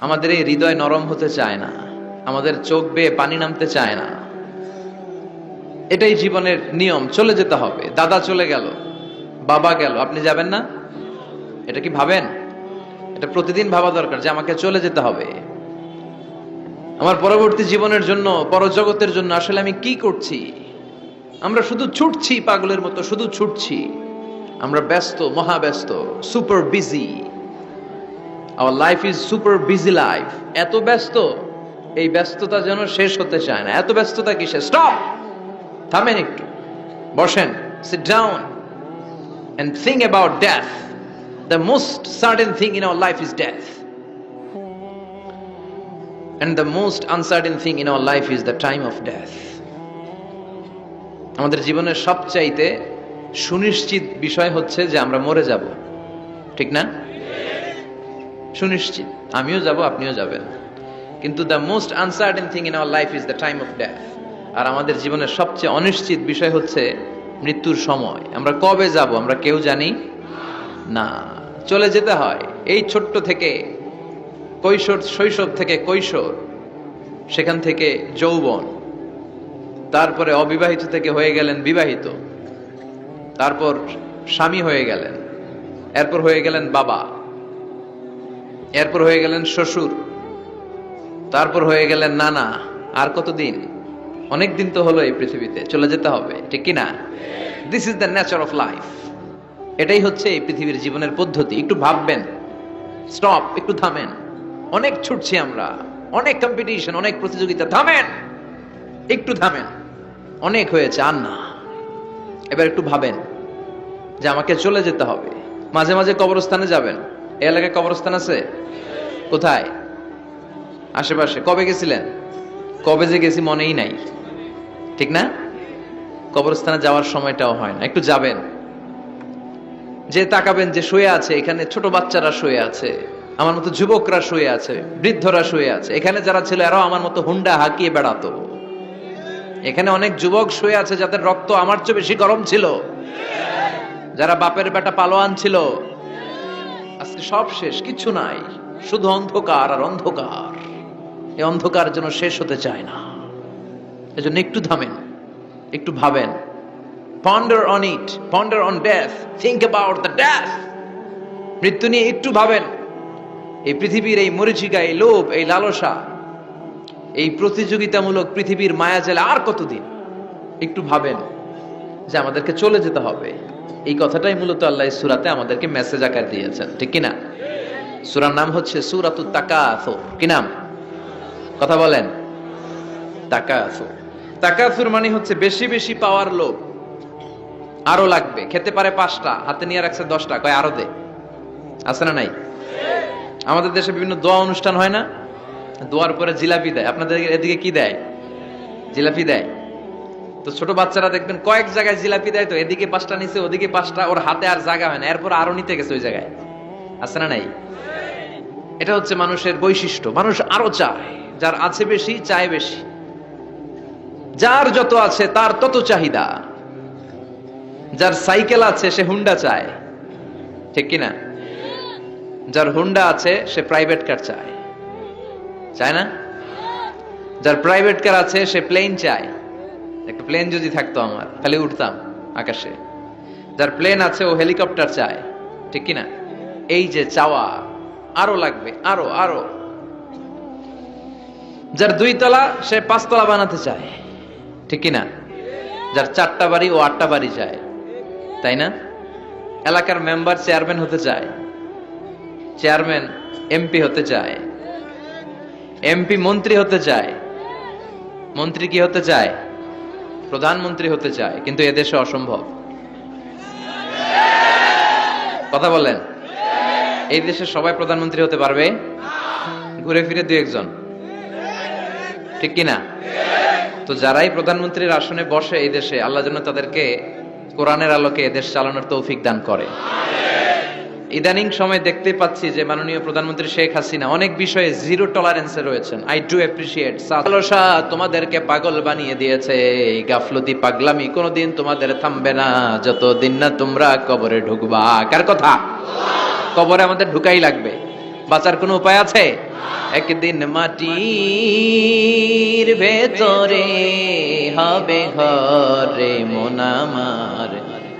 আমাদের এই হৃদয় নরম হতে চায় না। আমাদের চোখ বেয়ে পানি নামতে চায় না। এটাই জীবনের নিয়ম, চলে যেতে হবে। দাদা চলে গেল, বাবা গেল, আপনি যাবেন না? এটা কি ভাবেন? এটা প্রতিদিন ভাবা দরকার যে আমাকে চলে যেতে হবে। আমার পরবর্তী জীবনের জন্য, পরজগতের জন্য আসলে আমি কি করছি? আমরা শুধু ছুটছি পাগলের মতো, শুধু ছুটছি। আমরা ব্যস্ত, মহাব্যস্ত super busy our life is super busy life এত ব্যস্ত এই ব্যস্ততা যেন শেষ হতে চায় না এত ব্যস্ততা কিসে স্টপ থামেন একটু বসেন sit down and think about death. The most certain thing in our life is death. And the most uncertain thing in our life is the time of death. আমাদের জীবনের সবচাইতে সুনিশ্চিত বিষয় হচ্ছে যে আমরা মরে যাব ঠিক না সুনিশ্চিত। আমিও যাব, আপনিও যাবেন। কিন্তু the most uncertain thing in our life is the time of death আর আমাদের জীবনের সবচেয়ে অনিশ্চিত বিষয় হচ্ছে মৃত্যুর সময়। আমরা কবে যাব, আমরা কেউ জানি না। চলে যেতে হয়। এই ছোট্ট থেকে কৈশোর, শৈশব থেকে কৈশোর, সেখান থেকে যৌবন, তারপরে অবিবাহিত থেকে হয়ে গেলেন বিবাহিত, তারপর স্বামী হয়ে গেলেন, এরপর হয়ে গেলেন বাবা। এরপর হয়ে গেলেন শ্বশুর, তারপর হয়ে গেলেন নানা, আর কতদিন? অনেক দিন তো হলো এই পৃথিবীতে, চলে যেতে হবে, ঠিক কি না this is the nature of life এটাই হচ্ছে এই পৃথিবীর জীবনের পদ্ধতি, একটু ভাববেন স্টপ একটু থামেন। অনেক ছুটছি আমরা, অনেক কম্পিটিশন অনেক প্রতিযোগিতা, থামেন, একটু থামেন। অনেক হয়েছে, আর না। এবার একটু ভাবেন যে আমাকে চলে যেতে হবে, মাঝে মাঝে কবরস্থানে যাবেন এলাকায় কবরস্থান আছে? কোথায়? আশেপাশে। কবে গেছিলেন? কবে যে গেছি মনেই নাই। ঠিক না? কবরস্থানে যাওয়ার সময়টাও হয় না। একটু যাবেন। যে তাকাবেন, যে শুয়ে আছে, এখানে ছোট বাচ্চারা শুয়ে আছে, আমার মতো যুবকরা শুয়ে আছে, বৃদ্ধরা শুয়ে আছে, এখানে যারা ছিল, এরাও আমার মতো হুন্ডা হাঁকিয়ে বেড়াতো। এখানে অনেক যুবক শুয়ে আছে, যাদের রক্ত আমার চেয়ে বেশি গরম ছিল। যারা বাপের বেটা পালোয়ান ছিল আজকে সব শেষ, কিছু নাই, শুধু অন্ধকার আর অন্ধকার। এই অন্ধকার যেন শেষ হতে চায় না। এজন্য একটু থামেন, একটু ভাবেন। Ponder on it ponder on death think about the death মৃত্যু নিয়ে একটু ভাবেন। এই পৃথিবীর এই মরিচিকা, এই লোভ, এই লালসা, এই প্রতিযোগিতামূলক পৃথিবীর মায়া জেলে আর কতদিন? একটু ভাবেন যে আমাদেরকে চলে যেতে হবে। এই কথাটাই মূলত আল্লাহ সুরাতে আমাদেরকে মেসেজ আকার দিয়েছেন, ঠিক কিনা? সুরার নাম হচ্ছে সুরাতু তাকাসুর, কি নাম? কথা বলেন। তাকাসুর। তাকাসুর মানে হচ্ছে বেশি বেশি পাওয়ার লোভ। আরও লাগবে, খেতে পারে পাঁচটা, হাতে নিয়ে রাখছে দশটা, কয় আরও দে। আছে না নাই? আমাদের দেশে বিভিন্ন দোয়া অনুষ্ঠান হয় না? দোয়ার পরে জিলাপি দেয়। আপনাদের এদিকে কি দেয়? জিলাপি দেয়? তো ছোট বাচ্চারা দেখবেন কয়েক জায়গায় জিলাপি দেয় তো, এদিকে পাঁচটা নিচে ওদিকে পাঁচটা, ওর হাতে আর জায়গা হয় না। এরপর আরও নিতে গেছে ওই জায়গায়। আছে না নাই? এটা হচ্ছে মানুষের বৈশিষ্ট্য। মানুষ আরও চায়, যার আছে বেশি, চায় বেশি। যার যত আছে, তার তত চাহিদা। যার সাইকেল আছে, সে হুন্ডা চায়। ঠিক কিনা? যার হুন্ডা আছে, সে প্রাইভেট কার চায়। চায় না? যার প্রাইভেট কার আছে, সে প্লেন চায়। একটা প্লেন যদি থাকতো আমার, তাহলে উঠতাম আকাশে। যার প্লেন আছে, ও হেলিকপ্টার চায়, ঠিক কিনা? এই যে চাওয়া, আরও লাগবে, আরও আরও। যার দুই তলা সে পাঁচতলা বানাতে চায়, ঠিক কিনা? যার চারটা বাড়ি, ও আটটা বাড়ি চায়, তাই না? এলাকার মেম্বার চেয়ারম্যান হতে চায় চেয়ারম্যান এমপি হতে চায় এমপি মন্ত্রী হতে চায়, মন্ত্রী কি হতে চায়? প্রধানমন্ত্রী হতে চায়, কিন্তু এদেশে অসম্ভব। কথা বলেন এই দেশে সবাই প্রধানমন্ত্রী হতে পারবে? ঘুরে ফিরে দু একজন। ঠিক কিনা? তো যারাই প্রধানমন্ত্রীর আসনে বসে এই দেশে, আল্লাহ যেন তাদেরকে কোরআনের আলোকে এদেশ চালানোর তৌফিক দান করে। ইদানিং সময় দেখতে পাচ্ছি যে মাননীয় প্রধানমন্ত্রী শেখ হাসিনা অনেক বিষয়ে জিরো টলারেন্সে রয়েছেন। আই ডু অ্যাপ্রিসিয়েট সালসা তোমাদেরকে পাগল বানিয়ে দিয়েছে, এই গাফলতি পাগলামি কোনোদিন তোমাদের থামবে না, যতদিন না তোমরা কবরে ঢুকবা। কার কথা? কবরে আমাদের ঢুকাই লাগবে। বাঁচার কোনো উপায় আছে? একদিন মাটির ভেতরে হবে ঘরে মোনামার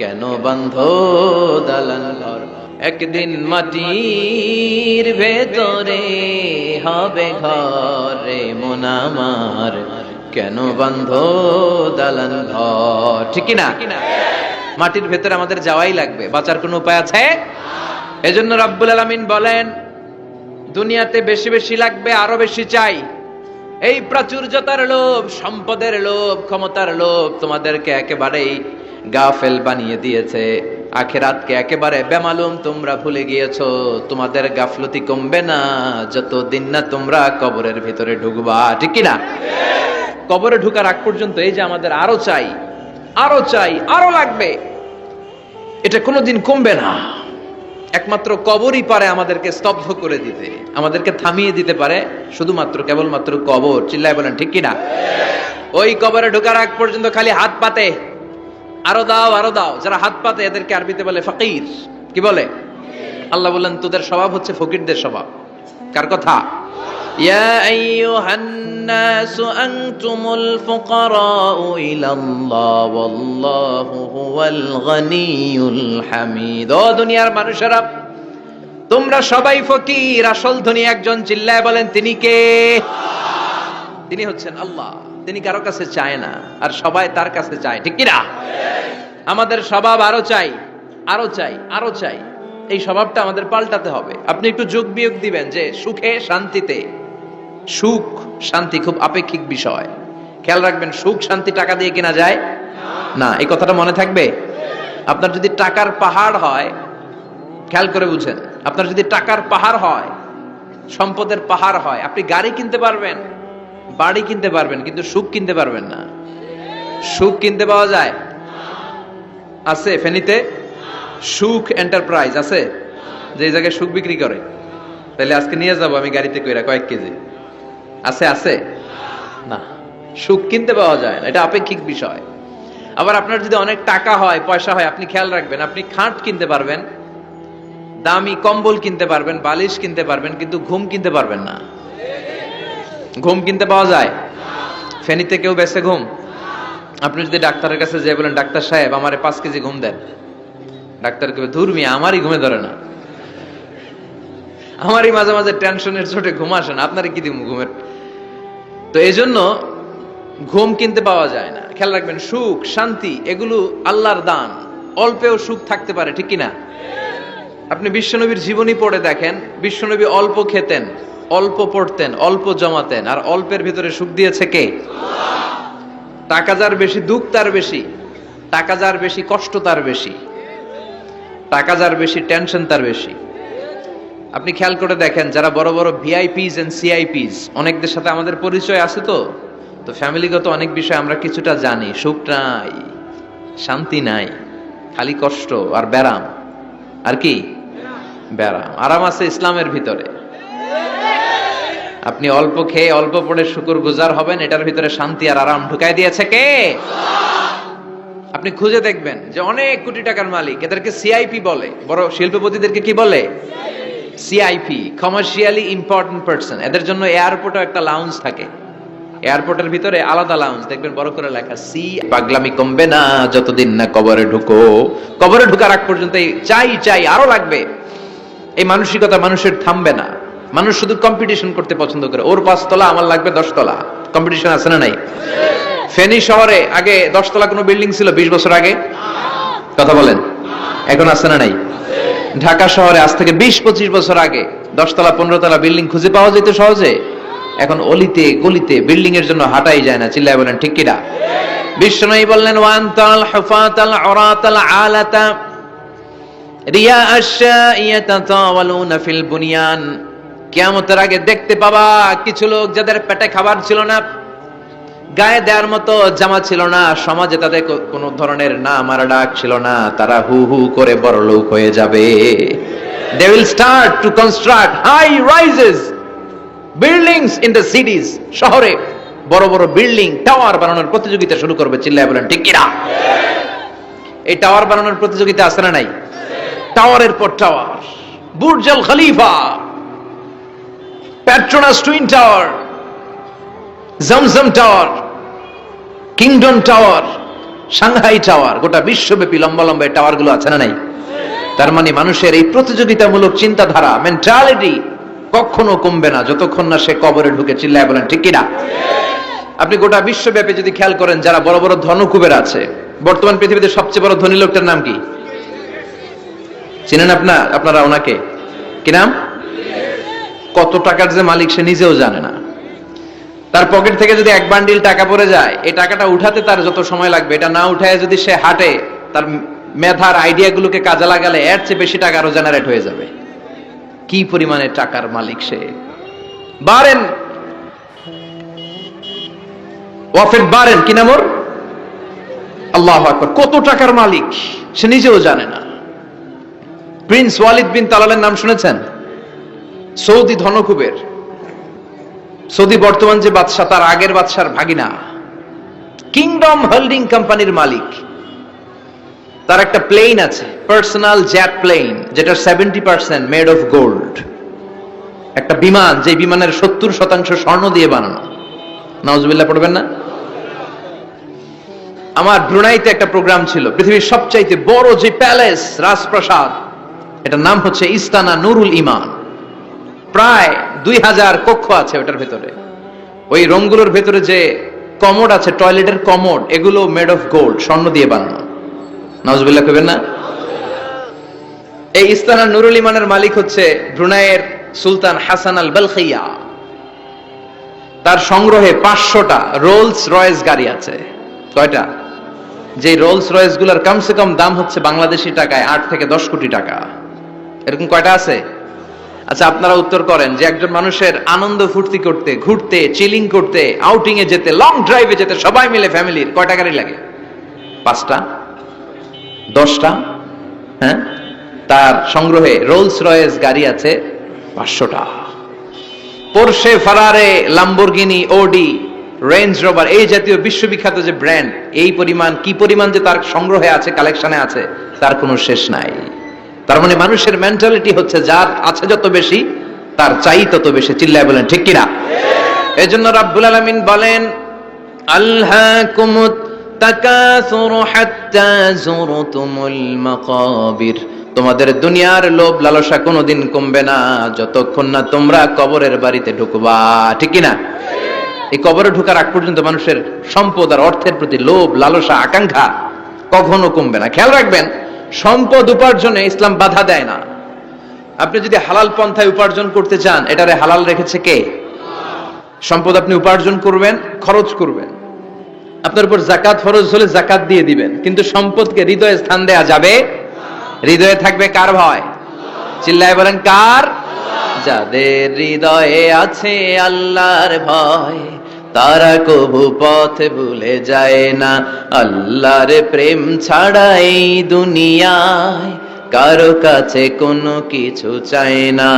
কেন বন্ধ দালান ঘর? একদিন মাটির ভেতরে হবে ঘরে মোনামার কেন বন্ধ দালান ঘর? ঠিক না মাটির ভেতরে আমাদের যাওয়াই লাগবে, বাঁচার কোনো উপায় আছে? এজন্য রাব্বুল আলামিন বলেন, দুনিয়াতে বেশি বেশি লাগবে, আরও বেশি চাই। এই প্রাচুর্যতার লোভ, সম্পদের লোভ, ক্ষমতার লোভ তোমাদেরকে একেবারেই গাফেল বানিয়ে দিয়েছে। আখেরাতকে একেবারে বেমালুম তোমরা ভুলে গিয়েছো। তোমাদের গাফলতি কমবে না। যতদিন না তোমরা কবরের ভিতরে ঢুকবা, ঠিক কি না কবরে ঢুকার আগ পর্যন্ত এই যে আমাদের আরও চাই আরও চাই, আরও লাগবে। এটা কোনোদিন কমবে না। একমাত্র কবরই পারে আমাদেরকে স্তব্ধ করে দিতে, আমাদেরকে থামিয়ে দিতে পারে। শুধুমাত্র, কেবলমাত্র কবর, চিল্লায় বলেন, ঠিক কিনা? ওই কবরে ঢোকার আগ পর্যন্ত খালি হাত পাতে। আরো দাও আরো দাও যারা হাত পাতে এদেরকে আরবিতে বলে ফকির কি বলে আল্লাহ বললেন তোদের স্বভাব হচ্ছে ফকিরদের স্বভাব কার কথা يا أيها الناس أنتم الفقراء إلى الله والله هو الغني الحميد ও দুনিয়ার মানুষেরা তোমরা সবাই ফকির আসল ধনী একজন চিল্লায় বলেন তিনি কে তিনি হচ্ছেন আল্লাহ। তিনি কারও কাছে চায় না, আর সবাই তার কাছে চায়, ঠিক কিনা? আমাদের স্বভাব আরও চাই আরও চাই আরও চাই। এই স্বভাবটা আমাদের পাল্টাতে হবে। আপনি একটু যোগ বিয়োগ দিবেন যে সুখে শান্তিতে। সুখ, শান্তি খুব আপেক্ষিক বিষয়। খেয়াল রাখবেন, সুখ, শান্তি টাকা দিয়ে কেনা যায়? না, এই কথাটা মনে থাকবে? আপনার যদি টাকার পাহাড় হয়, খেয়াল করে বুঝেন, আপনার যদি টাকার পাহাড় হয়, সম্পদের পাহাড় হয়, আপনি গাড়ি কিনতে পারবেন বাড়ি কিনতে পারবেন, কিন্তু সুখ কিনতে পারবেন না। সুখ কিনতে পাওয়া যায়? আছে ফেনীতে? সুখ এন্টারপ্রাইজ আছে? যে জায়গায় সুখ বিক্রি করে। তাহলে আজকে নিয়ে যাব আমি গাড়িতে কইরা কয়েক কেজি। আছে আছে? না। সুখ কিনতে পাওয়া যায় না, এটা আপেক্ষিক বিষয়। আবার আপনার যদি অনেক টাকা হয়, পয়সা হয়, আপনি খেয়াল রাখবেন, আপনি খাট কিনতে পারবেন, দামি কম্বল কিনতে পারবেন, বালিশ কিনতে পারবেন, কিন্তু ঘুম কিনতে পারবেন না। ঘুম কিনতে পাওয়া যায়? ফেনীতে কেউ বেছে ঘুম? আপনি যদি ডাক্তারের কাছে যেয়ে বলেন, ডাক্তার সাহেব, আমারে পাঁচ কেজি ঘুম দেন। ডাক্তার কেবে ধুর মিয়া, আমারই ঘুমে ধরে না। আমারই মাঝে মাঝে টেনশনের চোটে ঘুম আসে না, আপনারই কি দিব ঘুমের? তো এই জন্য ঘুম কিনতে পাওয়া যায় না। খেয়াল রাখবেন, সুখ, শান্তি, এগুলো আল্লাহর দান। অল্পেও সুখ থাকতে পারে, ঠিক কিনা? আপনি বিশ্বনবীর জীবনী পড়ে দেখেন, বিশ্বনবী অল্প খেতেন। অল্প পড়তেন, অল্প জমাতেন। আর অল্পের ভিতরে সুখ দিয়েছে কে? টাকা যার বেশি, দুঃখ তার বেশি। টাকা যার বেশি, কষ্ট তার বেশি। টাকা যার বেশি, টেনশন তার বেশি। আপনি খেয়াল করে দেখেন, যারা বড় বড় ভিআইপিস এন্ড সিআইপিস অনেকদের সাথে আমাদের পরিচয় আছে তো? তো ফ্যামিলিগত অনেক বিষয় আমরা কিছুটা জানি। সুখ নাই, শান্তি নাই, খালি কষ্ট আর ব্যারাম। আর কি? ব্যারাম। আরাম আছে ইসলামের ভিতরে। আপনি অল্প খেয়ে অল্প পড়ে শুকুর গুজার হবেন, এটার ভিতরে শান্তি আর আরাম ঢুকাই দিয়েছে কে? আপনি খুঁজে দেখবেন যে অনেক কোটি টাকার মালিক, এদেরকে সিআইপি বলে। বড় শিল্পপতিদেরকে কি বলে? সিআইপি কমার্শিয়ালি ইম্পর্টেন্ট পার্সন এদের জন্য এয়ারপোর্টও একটা লাউঞ্জ থাকে। এয়ারপোর্টের ভিতরে আলাদা লাউঞ্জ দেখবেন বড় করে লেখা, সি পাগলামি কমবে না, যতদিন না কবরে ঢুকো। কবরে ঢুকার আগ পর্যন্ত চাই চাই আরও লাগবে। এই মানসিকতা মানুষের থামবে না। মানুষ শুধু কম্পিটিশন করতে পছন্দ করে। ওর পাঁচতলা আমার লাগবে দশতলা কম্পিটিশন আছে না নাই? ফেনী শহরে আগে দশতলা কোনো বিল্ডিং ছিল বিশ বছর আগে? কথা বলেন। এখন আছে না নাই? ঢাকা শহরে আজ থেকে বিশ, পঁচিশ বছর আগে দশতলা পনেরো তলা বিল্ডিং খুঁজে পাওয়া যেত সহজে। এখন অলিতে, গলিতে বিল্ডিং এর জন্য হাঁটাই যায় না। চিল্লায় বলেন, ঠিক কিনা বিষ্ণু বললেন, ওয়ান তাল হুফাতাল আরাতাল আলাতা রিয়া আশা ইয়াতাতাওয়ালুনা ফিল বুনিয়ান। কিয়ামতের আগে দেখতে পাবা কিছু লোক যাদের পেটে খাবার ছিল না, গায়ে দেওয়ার মতো জামা ছিল না, সমাজে তাদের কোনো ধরনের নাম আর ডাক ছিল না, তারা হু হু করে বড় লোক হয়ে যাবে। They will start to construct high rises buildings in the cities শহরে। বড় বড় বিল্ডিং টাওয়ার বানানোর প্রতিযোগিতা শুরু করবে, চিল্লায় বলেন, ঠিক কিনা? এই টাওয়ার বানানোর প্রতিযোগিতা আছে না নাই? টাওয়ারের পর tower Burj Al Khalifa Petronas Twin Tower Zamzam Tower Kingdom Tower Shanghai Tower গোটা বিশ্বব্যাপী লম্বা লম্বা টাওয়ারগুলো আছে না নাই? তার মানে মানুষের এই প্রতিযোগিতামূলক চিন্তাধারা মেন্টালিটি কখনো কমবে না, যতক্ষণ না সে কবরে ঢুকে চিল্লায় বলেন, ঠিক কিনা? আপনি গোটা বিশ্বব্যাপী যদি খেয়াল করেন, যারা বড় বড় ধনকুবের আছে, বর্তমান পৃথিবীতে সবচেয়ে বড় ধনী লোকটার নাম কি? চিনেন আপনার, আপনারা ওনাকে? কি নাম? কত টাকার যে মালিক সে নিজেও জানে না। তার পকেট থেকে যদি এক বান্ডিল টাকা পড়ে যায় এই টাকাটা উঠাতে তার যত সময় লাগবে, এটা না উঠায় যদি সে হাঁটে, তার মেধার আইডিয়াগুলোকে কাজে লাগালে এর চেয়ে বেশি টাকা আরও জেনারেট হয়ে যাবে। কি পরিমাণে টাকার মালিক সে। বারেন। ওয়াফেদ বারেন, কি নাম আল্লাহ আকবর, কত টাকার মালিক, সে নিজেও জানে না। প্রিন্স ওয়ালিদ বিন তালালের নাম শুনেছেন? সৌদি ধনকুবের, সৌদি বর্তমান যে বাদশাহ, তার আগের বাদশার ভাগিনা কিংডম হোল্ডিং কোম্পানির মালিক। তার একটা প্লেন আছে পার্সোনাল জেট প্লেন যেটা seventy percent made of gold একটা বিমান যে বিমানের সত্তর শতাংশ স্বর্ণ দিয়ে বানানো। নওয়াজবিল্লাহ পড়বেন না? আমার ব্রুনাইতে একটা প্রোগ্রাম ছিল, পৃথিবীর সবচাইতে বড় যে প্যালেস রাজপ্রাসাদ, এটার নাম হচ্ছে ইস্তানা নুরুল ইমান। প্রায় দুই হাজার কক্ষ আছে ওটার ভেতরে। ওই রুমগুলোর ভেতরে যে কমোড আছে, টয়লেটের কমোড, এগুলো মেড অফ গোল্ড স্বর্ণ দিয়ে বানানো। নজবিল্লা কবেন না? এই ইস্তানা নুরুল ইমানের মালিক হচ্ছে ব্রুনাইয়ের সুলতান হাসান আল বেলখাইয়া তার সংগ্রহে পাঁচশোটা রোলস রয়েস গাড়ি আছে। কয়টা? যে রোলস রয়েসগুলার কমসে কম দাম হচ্ছে বাংলাদেশি টাকায় আট থেকে দশ কোটি টাকা। এরকম কয়টা আছে? আচ্ছা আপনারা উত্তর করেন যে একজন মানুষের আনন্দ ফুর্তি করতে, ঘুরতে চিলিং করতে আউটিং এ যেতে লং ড্রাইভে যেতে সবাই মিলে ফ্যামিলির কয়টা গাড়ি লাগে? পাঁচটা? দশটা? হ্যাঁ? তার সংগ্রহে রোলস রয়েস গাড়ি আছে পাঁচশোটা। Porsche Ferrari Lamborghini Audi Range Rover এই জাতীয় বিশ্ববিখ্যাত যে ব্র্যান্ড এই পরিমাণ, কি পরিমাণ যে তার সংগ্রহে আছে কালেকশনে আছে, তার কোনো শেষ নাই। তার মানে মানুষের মেন্টালিটি হচ্ছে যার আছে যত বেশি, তার চাই তত বেশি। চিল্লায় বলেন, ঠিক কিনা? এই জন্য রাব্বুল আলামিন বলেন যুরতুমুল মাকাবির। তোমাদের দুনিয়ার লোভ লালসা কোনোদিন কমবে না, যতক্ষণ না তোমরা কবরের বাড়িতে ঢুকবা। ঠিক না এই কবরে ঢুকার আগ পর্যন্ত মানুষের সম্পদ আর অর্থের প্রতি লোভ, লালসা, আকাঙ্ক্ষা কখনো কমবে না। খেয়াল রাখবেন সম্পদ উপার্জনে ইসলাম বাধা দেয় না। আপনি যদি হালাল পন্থায় উপার্জন করতে চান, এটারে হালাল রেখেছে কে? সম্পদ আপনি উপার্জন করবেন, খরচ করবেন। আপনার উপর জাকাত ফরজ হলে জাকাত দিয়ে দিবেন, কিন্তু সম্পদকে হৃদয়ে স্থান দেয়া যাবে হৃদয়ে থাকবে কার ভয়? চিল্লায় বলেন, কার? যাদের হৃদয়ে আছে আল্লাহর ভয় তারা কবু পথ ভুলে যায় না। আল্লাহর প্রেম ছাড়া এই দুনিয়ায় কারও কাছে কোনো কিছু চায় না।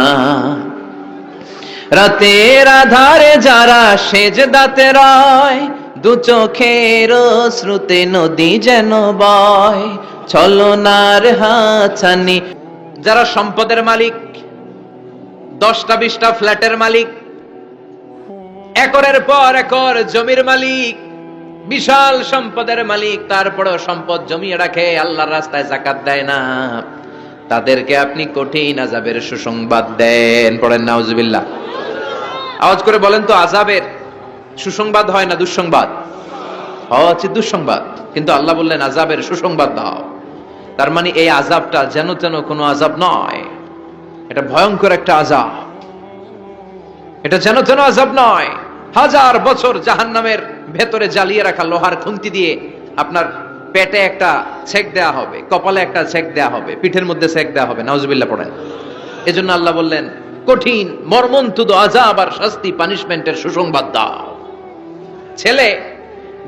রাতের আধারে যারা সেজ দাতে রয়, দু চোখের শ্রুতে নদী যেন বয়, ছলনার হাছানি। যারা সম্পদের মালিক, দশটা বিশটা ফ্ল্যাটের মালিক একরের পর একর জমির মালিক, বিশাল সম্পদের মালিক, তারপরেও সম্পদ জমিয়ে রাখে, আল্লাহর রাস্তায় জাকাত দেয় না। তাদেরকে আপনি কঠিন আজাবের সুসংবাদ দেন। পড়েন নাউজুবিল্লাহ আওয়াজ করে বলেন তো আজাবের সুসংবাদ হয় না দুঃসংবাদ? হওয়া উচিত দুঃসংবাদ। কিন্তু আল্লাহ বললেন আজাবের সুসংবাদ দাও। তার মানে এই আজাবটা যেন তেন কোনো আজাব নয়। এটা ভয়ঙ্কর একটা আজাব এটা যেন তেন আজাব নয়। হাজার বছর জাহান্নামের ভেতরে জ্বালিয়ে রাখা লোহার খুন্তি দিয়ে আপনার পেটে একটা ছেক দেয়া হবে, কপালে একটা ছেক দেয়া হবে, পিঠের মধ্যে ছেক দেয়া হবে, নাউজুবিল্লাহ পড়েন। এজন্য আল্লাহ বললেন, কঠিন, মর্মন্তুদ আজাব আর শাস্তি পানিশমেন্টের সুসংবাদ দাও। ছেলে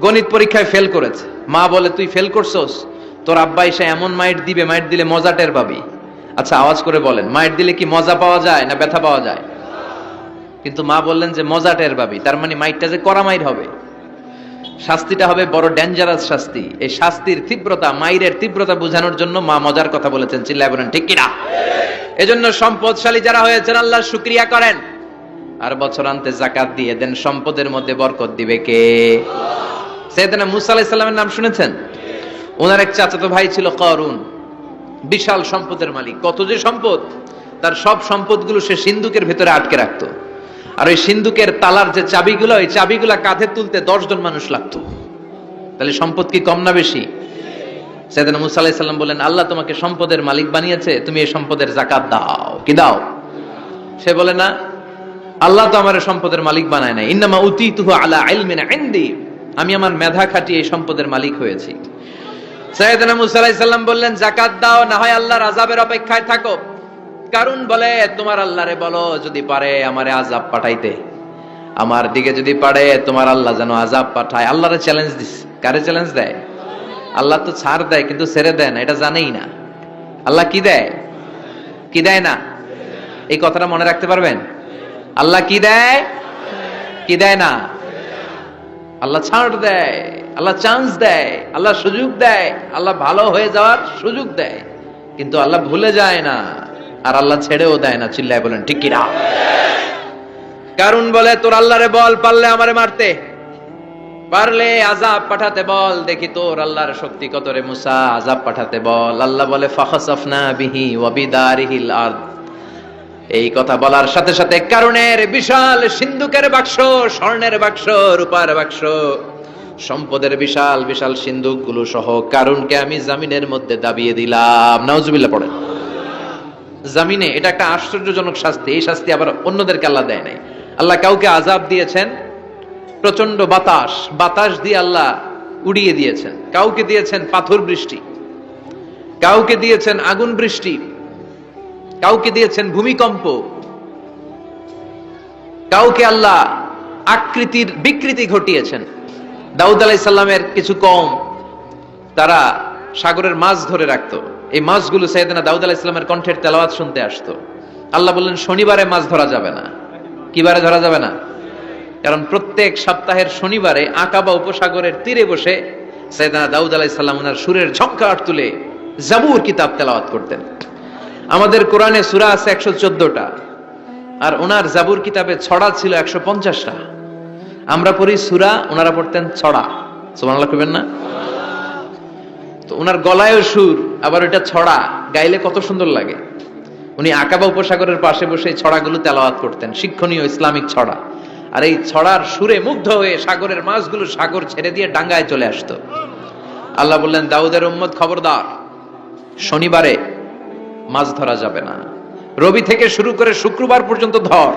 গণিত পরীক্ষায় ফেল করেছে। মা বলে, তুই ফেল করছস? তোর আব্বা এসে এমন মাইট দিবে, মাইট দিলে মজা টের পাবি। আচ্ছা আওয়াজ করে বলেন, মাইট দিলে কি মজা পাওয়া যায় না ব্যথা পাওয়া যায়? কিন্তু মা বললেন যে, মজা টের পাবি। তার মানে মাইটটা যে করা মাইর হবে। শাস্তিটা হবে বড় ডেঞ্জারাস শাস্তি। এই শাস্তির তীব্রতা, মাইরের তীব্রতা বোঝানোর জন্য মা মজার কথা বলেছেন। চিল্লায় বলেন, ঠিক কিনা? এজন্য সম্পদশালী যারা হয়েছেন, আল্লাহ শুক্রিয়া করেন। আর বছর আনতে জাকাত দিয়ে দেন, সম্পদের মধ্যে বরকত দিবে কে? সেদিনা মুসা আলাইহিস সালামের নাম শুনেছেন? ওনার এক চাচাতো ভাই ছিল করুন। বিশাল সম্পদের মালিক। কত যে সম্পদ, তার সব সম্পদগুলো সে সিন্ধুকের ভেতরে আটকে রাখতো। আর ওই সিন্ধুকের তালার যে চাবিগুলো, ওই চাবিগুলা কাঁধে তুলতে দশজন মানুষ লাগতো। তাহলে সম্পদ কি কম না বেশি? সেদিন মুসা আলাইহিস সাল্লাম বললেন, আল্লাহ তোমাকে সম্পদের মালিক বানিয়েছে, তুমি এই সম্পদের জাকাত দাও। কি দাও? সে বলে, না, আল্লাহ তো আমার সম্পদের মালিক বানায় নাই। ইন্নামা উতিতুহু আলা ইলমিন ইনদি। আমি আমার মেধা খাটিয়ে এই সম্পদের মালিক হয়েছি। সাইয়েদনা মুসা আলাইহিস সালাম বললেন, যাকাত দাও, না হয় আল্লাহর আযাবের অপেক্ষায় থাকো। কারণ বলে, তোমার আল্লাহরে বলো, যদি পারে আমারে আযাব পাঠাইতে। আমার দিকে যদি পারে, তোমার আল্লাহ যেন আযাব পাঠায়। আল্লাহরে চ্যালেঞ্জ দিস। কারে চ্যালেঞ্জ দেয়? আল্লাহ তো ছাড় দেয়, কিন্তু ছেড়ে দেয় না, এটা জানেই না। আল্লাহ কি দেয়? কি দেয় না? এই কথাটা মনে রাখতে পারবেন? আল্লাহ কি দেয়? কি দেয় না? আল্লাহ ছাড় দেয়, আল্লাহ চান্স দেয়, আল্লাহ সুযোগ দেয়, আল্লাহ ভালো হয়ে যাওয়ার সুযোগ দেয়, কিন্তু আল্লাহ ভুলে যায় না। আর আল্লাহ ছেড়েও দেয় না, চিল্লায় বলেন, ঠিক কিনা? কারণ বলে, তোর আল্লাহরে বল, পারলে আমারে মারতে। পারলে আজাব পাঠাতে বল, দেখি তোর আল্লাহর শক্তি কত রে মুসা আজাব পাঠাতে বল। আল্লাহ বলে, ফাখাসাফনা বিহি ওয়া বিদারিহিল আরদ। এই কথা বলার সাথে সাথে কারণের বিশাল সিন্ধুকের বাক্স, স্বর্ণের বাক্স, রূপার বাক্স, সম্পদের বিশাল বিশাল সিন্ধুকগুলো সহ কারণকে আমি জামিনের মধ্যে দাবিয়ে দিলাম। নাউজুবিল্লাহ পড়েন। জামিনে, এটা একটা আশ্চর্যজনক শাস্তি। এই শাস্তি আবার অন্যদেরকে আল্লাহ দেয় নাই। আল্লাহ কাউকে আজাব দিয়েছেন প্রচণ্ড বাতাস বাতাস দিয়ে আল্লাহ উড়িয়ে দিয়েছেন। কাউকে দিয়েছেন পাথর বৃষ্টি, কাউকে দিয়েছেন আগুন বৃষ্টি, কাউকে দিয়েছেন ভূমিকম্প, কাউকে আল্লাহ আকৃতির বিকৃতি ঘটিয়েছেন। দাউদ আলাহ সাল্লামের কিছু কম তারা সাগরের মাছ ধরে রাখতো। এই মাছগুলো সাইদানা দাউদ আলাহ ইসলামের কণ্ঠের তেলাওয়াত শুনতে আসতো। আল্লাহ বললেন, শনিবারে মাছ ধরা যাবে না। কিবারে ধরা যাবে না? কারণ প্রত্যেক সপ্তাহের শনিবারে আকাবা উপসাগরের তীরে বসে সাইদানা দাউদ আলাহ ইসলাম ওনার সুরের ঝঙ্কার তুলে জাবুর কিতাব তেলাওয়াত করতেন। আমাদের কোরআনে সুরা আছে একশো চোদ্দটা, আর ওনার জাবুর কিতাবে ছড়া ছিল একশো পঞ্চাশটা। আমরা পড়ি সুরা, ওনারা পড়তেন ছড়া। সোমানাল্লাহ করবেন না? তো ওনার গলায়ও সুর, আবার ওইটা ছড়া, গাইলে কত সুন্দর লাগে। উনি আকাবা উপসাগরের পাশে বসে ছড়াগুলো তেলাওয়াত করতেন, শিক্ষণীয় ইসলামিক ছড়া। আর এই ছড়ার সুরে মুগ্ধ হয়ে সাগরের মাছগুলো সাগর ছেড়ে দিয়ে ডাঙ্গায় চলে আসতো। আল্লাহ বললেন, দাউদের উম্মত খবরদার, শনিবারে মাছ ধরা যাবে না। রবি থেকে শুরু করে শুক্রবার পর্যন্ত ধর।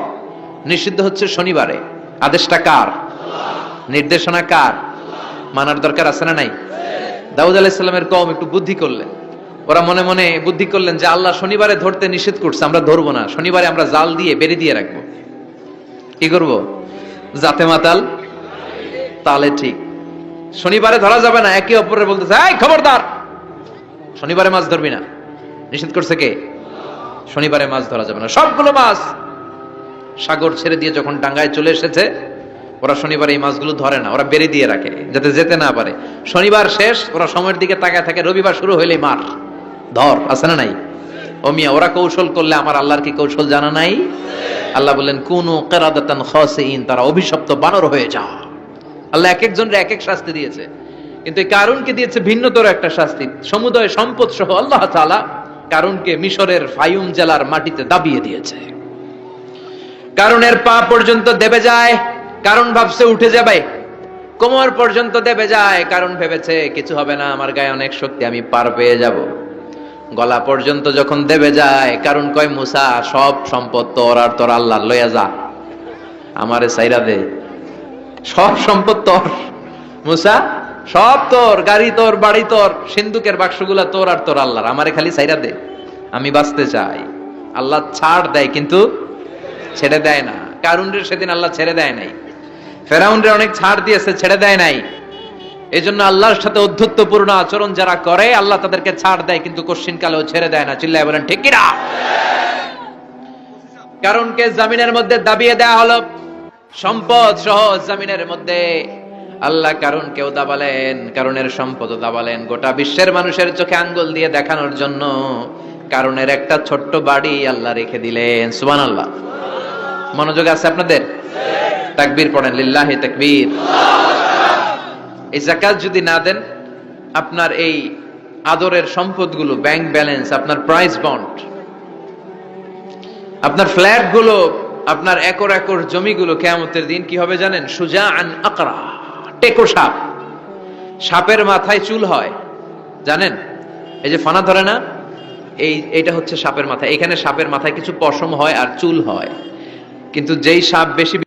নিষিদ্ধ হচ্ছে শনিবারে। আদেশটা কার? নির্দেশনা কার? মানার দরকার আছে না নাই? দাউদ আলাইসাল্লামের কম একটু বুদ্ধি করলেন। ওরা মনে মনে বুদ্ধি করলেন যে আল্লাহ শনিবারে ধরতে নিষেধ করছে, আমরা ধরবো না। শনিবারে আমরা জাল দিয়ে বেরি দিয়ে রাখব। কি করব? জাতে মাতাল? তালে ঠিক। শনিবারে ধরা যাবে না, একে অপরের বলতেছে, এই খবরদার! শনিবারে মাছ ধরবি না। নিষেধ করছে কে? শনিবারে মাছ ধরা যাবে না। সবগুলো মাছ সাগর ছেড়ে দিয়ে যখন ডাঙ্গায় চলে এসেছে ওরা শনিবার এই মাছগুলো ধরে না, ওরা বেরি দিয়ে রাখে, যাতে যেতে না পারে। শনিবার শেষ, ওরা সময়ের দিকে তাকায় থাকে, রবিবার শুরু হইলেই মার। ধর, আছে না নাই? ও মিয়া, ওরা কৌশল করলে আমার আল্লাহর কি কৌশল জানা নাই? আল্লাহ বললেন, কোন কেরাদাতান তারা অভিশপ্ত বানর হয়ে যা। আল্লাহ এক একজনের এক এক শাস্তি দিয়েছে। কিন্তু এই কারণকে দিয়েছে ভিন্নতর একটা শাস্তি। সমুদয় সম্পদ সহ আল্লাহ তাআলা কারণকে মিশরের ফায়ুম জেলার মাটিতে দাবিয়ে দিয়েছে। কারণের পা পর্যন্ত দেবে যায় কারণ ভাবছে উঠে যাবে। কোমর পর্যন্ত দেবে যায়, কারণ ভেবেছে কিছু হবে না, আমার গায়ে অনেক শক্তি, আমি পার পেয়ে যাব। গলা পর্যন্ত যখন দেবে যায়, কারণ কয়, মুসা, সব সম্পদ তোর আর তোর আল্লাহ লইয়া যা। আমারে সাইরা দে। সব সম্পদ তোর। মুসা, সব তোর, গাড়ি তোর, বাড়ি তোর, সিন্ধুকের বাক্সগুলা তোর আর তোর আল্লাহর, আমারে খালি সাইরা দে। আমি বাঁচতে চাই। আল্লাহ ছাড় দেয়, কিন্তু ছেড়ে দেয় না। কারুনরে সেদিন আল্লাহ ছেড়ে দেয় নাই। ফেরাউনরে অনেক ছাড় দিয়েছে, ছেড়ে দেয় নাই। এই জন্য আল্লাহর সাথে অধ্যত্বপূর্ণ আচরণ যারা করে, আল্লাহ তাদেরকে ছাড় দেয়, কিন্তু কোশ্চিন কালেও ছেড়ে দেয় না। চিল্লায় বলেন, ঠিক কিনা? কারণকে জামিনের মধ্যে দাবিয়ে দেয়া হলো। সম্পদ সহ জামিনের মধ্যে। আল্লাহ কারণ কেউ দাবালেন কারণের সম্পদ দাবালেন গোটা বিশ্বের মানুষের চোখে আঙ্গুল দিয়ে দেখানোর জন্য কারণের একটা ছোট্ট বাড়ি আল্লাহ রেখে দিলেন। সুবান আল্লাহ মনোযোগ আছে আপনাদের? তাকবীর পড়েন, লিল্লাহি তাকবীর। এই জাকাত যদি না দেন, আপনার এই আদরের সম্পদগুলো, ব্যাংক ব্যালেন্স, আপনার প্রাইস বন্ড, আপনার ফ্ল্যাটগুলো আপনার একর একর জমিগুলো কেয়ামতের দিন কি হবে জানেন? সুজা আন আকরা, টেকো সাপ। সাপের মাথায় চুল হয়, জানেন? এই যে ফানা ধরে না, এই, এটা হচ্ছে সাপের মাথা। এখানে সাপের মাথায় কিছু পশম হয় আর চুল হয়। কিন্তু যেই সাপ বেশি